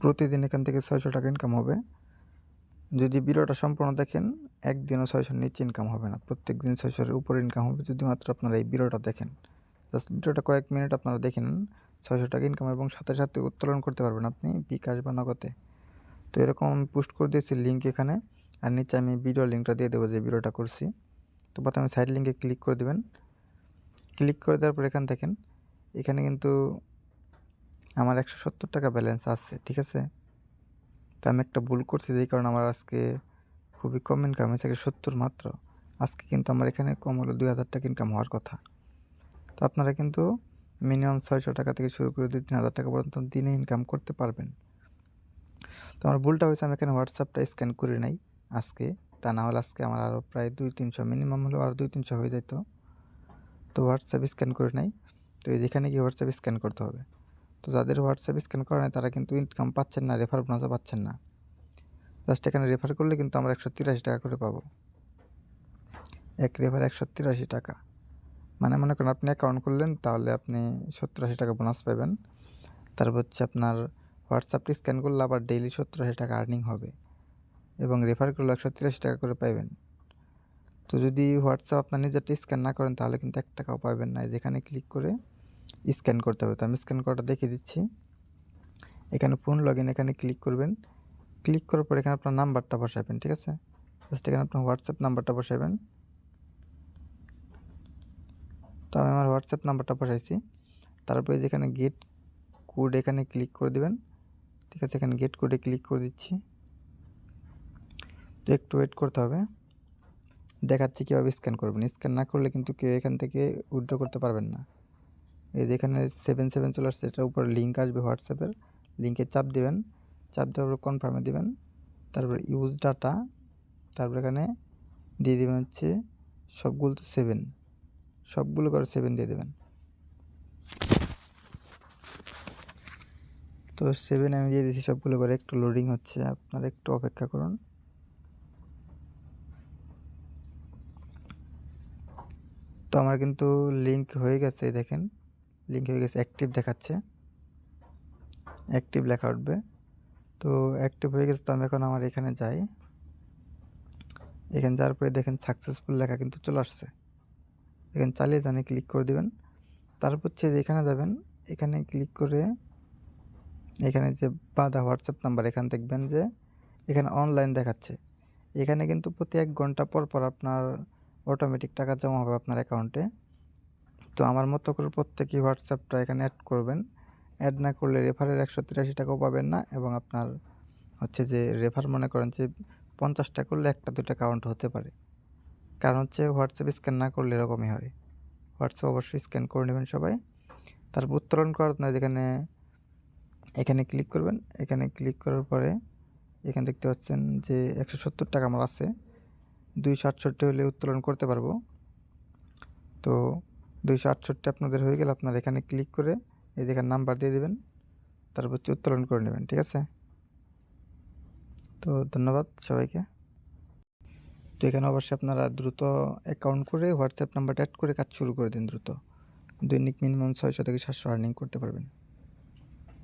প্রতিদিন এখান থেকে ছয়শো টাকা ইনকাম হবে। যদি ভিডিওটা সম্পূর্ণ দেখেন, একদিনও ছয়শোর নিচে ইনকাম হবে না। প্রত্যেক দিন ছয়শোর উপরে ইনকাম হবে। যদি মাত্র আপনারা এই ভিডিওটা দেখেন জাস্ট ভিডিওটা কয়েক মিনিট আপনারা দেখেন, ছয়শো টাকা ইনকাম এবং সাথে সাথে উত্তোলন করতে পারবেন আপনি বিকাশ বা নগদে। তো এরকম আমি পোস্ট করে দিয়েছি লিঙ্ক এখানে, আর নিচে আমি ভিডিও লিঙ্কটা দিয়ে দেবো যে ভিডিওটা করছি। তো প্রথমে সাইড লিঙ্কে ক্লিক করে দেবেন। ক্লিক করে দেওয়ার পর এখান দেখেন, এখানে কিন্তু আমার একশো সত্তর টাকা ব্যালেন্স আছে, ঠিক আছে? তো আমি একটা ভুল করছি যেই কারণে আমার আজকে খুবই কম ইনকাম হয়েছে সত্তর মাত্র। আজকে কিন্তু আমার এখানে কম হলো দুই হাজার টাকা ইনকাম হওয়ার কথা। তো আপনারা কিন্তু মিনিমাম ছয়শো টাকা থেকে শুরু করে দুই তিন হাজার টাকা পর্যন্ত দিনে ইনকাম করতে পারবেন। তো আমার ভুলটা হয়েছে, আমি এখানে হোয়াটসঅ্যাপটা স্ক্যান করে নাই আজকে। তা না হলে আজকে আমার আরও প্রায় দুই তিনশো মিনিমাম হলেও আরও দুই তিনশো হয়ে যেত তো হোয়াটসঅ্যাপ স্ক্যান করে নাই। তো যেখানে গিয়ে হোয়াটসঅ্যাপ স্ক্যান করতে হবে। তো যাদের হোয়াটসঅ্যাপ স্ক্যান করা নেই, তারা কিন্তু ইনকাম পাচ্ছেন না রেফার বোনাসও পাচ্ছেন না। জাস্ট এখানে রেফার করলে কিন্তু আমরা একশো তিরাশি টাকা করে পাবো। এক রেফার একশো তিরাশি টাকা। মানে মনে করেন আপনি অ্যাকাউন্ট করলেন তাহলে আপনি সত্তর আশি টাকা বোনাস পাবেন। তারপর হচ্ছে আপনার হোয়াটসঅ্যাপটি স্ক্যান করলে আবার ডেইলি সত্তর আশি টাকা আর্নিং হবে। এবং রেফার করলে একশো তিরাশি টাকা করে পাবেন তো যদি হোয়াটসঅ্যাপ আপনার নিজেরটা স্ক্যান না করেন, তাহলে কিন্তু এক টাকাও পাবেন না। যেখানে ক্লিক করে স্ক্যান করতে হবে। তো আমি স্ক্যান করাটা দেখিয়ে দিচ্ছি। এখানে ফোন লগ এখানে ক্লিক করবেন। ক্লিক করার পর এখানে আপনার নাম্বারটা বসাবেন, ঠিক আছে? জাস্ট এখানে আপনার হোয়াটসঅ্যাপ নাম্বারটা বসাবেন। তো আমি আমার হোয়াটসঅ্যাপ নাম্বারটা বসাইছি। তারপরে যেখানে গেট কোড এখানে ক্লিক করে দেবেন। ঠিক আছে, এখানে গেট কোডে ক্লিক করে দিচ্ছি। তো একটু ওয়েট করতে হবে। দেখাচ্ছি কীভাবে স্ক্যান করবেন। স্ক্যান না করলে কিন্তু কেউ এখান থেকে উইথড্র করতে পারবেন না। এই যে এখানে সেভেন সেভেন চলে আসছে, এটার উপরে লিঙ্ক আসবে হোয়াটসঅ্যাপের লিঙ্কে চাপ দেবেন, চাপ দেওয়ার পর কনফার্মে দেবেন। তারপর ইউজ ডাটা তারপর এখানে দিয়ে দেবেন হচ্ছে সবগুলো তো সেভেন সবগুলো করে সেভেন দিয়ে দেবেন। তো সেভেন আমি দিয়ে দিয়েছি সবগুলো করে, একটু লোডিং হচ্ছে, আপনারা একটু অপেক্ষা করুন। তো আমার কিন্তু লিঙ্ক হয়ে গেছে দেখেন। লিঙ্ক হয়ে গেছে অ্যাক্টিভ দেখাচ্ছে। অ্যাক্টিভ লেখা উঠবে। তো অ্যাক্টিভ হয়ে গেছে তো আমি এখন আমার এখানে যাই। এখানে যাওয়ার পরে দেখেন সাকসেসফুল লেখা কিন্তু চলে আসছে। এখানে চালিয়ে জানে ক্লিক করে দিবেন। তারপর হচ্ছে এখানে যাবেন, এখানে ক্লিক করে এখানে যে বাধা হোয়াটসঅ্যাপ নাম্বার, এখানে দেখবেন যে এখানে অনলাইন দেখাচ্ছে। এখানে কিন্তু প্রতি এক ঘণ্টা পর পর আপনার অটোমেটিক টাকা জমা হবে আপনার অ্যাকাউন্টে তো আমার মতো করে প্রত্যেকেই হোয়াটসঅ্যাপটা এখানে অ্যাড করবেন। অ্যাড না করলে রেফারের একশো তিরাশি টাকাও পাবেন না এবং আপনার হচ্ছে যে রেফার মনে করেন যে পঞ্চাশটা করলে একটা, দুটা কাউন্ট হতে পারে। কারণ হচ্ছে হোয়াটসঅ্যাপ স্ক্যান না করলে এরকমই হয়। হোয়াটসঅ্যাপ অবশ্যই স্ক্যান করে নেবেন সবাই। তারপর উত্তোলন করার জন্য যেখানে, এখানে ক্লিক করবেন। এখানে ক্লিক করার পরে এখানে দেখতে পাচ্ছেন যে একশো সত্তর টাকা আমার আছে। দুইশো আটষট্টি হলে উত্তোলন করতে পারব। তো দুইশো আটষট্টি আপনাদের হয়ে গেলে। আপনারা এখানে ক্লিক করে এই দেখার নাম্বার দিয়ে দেবেন। তারপর হচ্ছে উত্তোলন করে নেবেন, ঠিক আছে? তো ধন্যবাদ সবাইকে। তো এখানে অবশ্যই আপনারা দ্রুত অ্যাকাউন্ট করে হোয়াটসঅ্যাপ নাম্বারটা অ্যাড করে কাজ শুরু করে দিন দ্রুত। দৈনিক মিনিমাম ছয়শো থেকে সাতশো আর্নিং করতে পারবেন।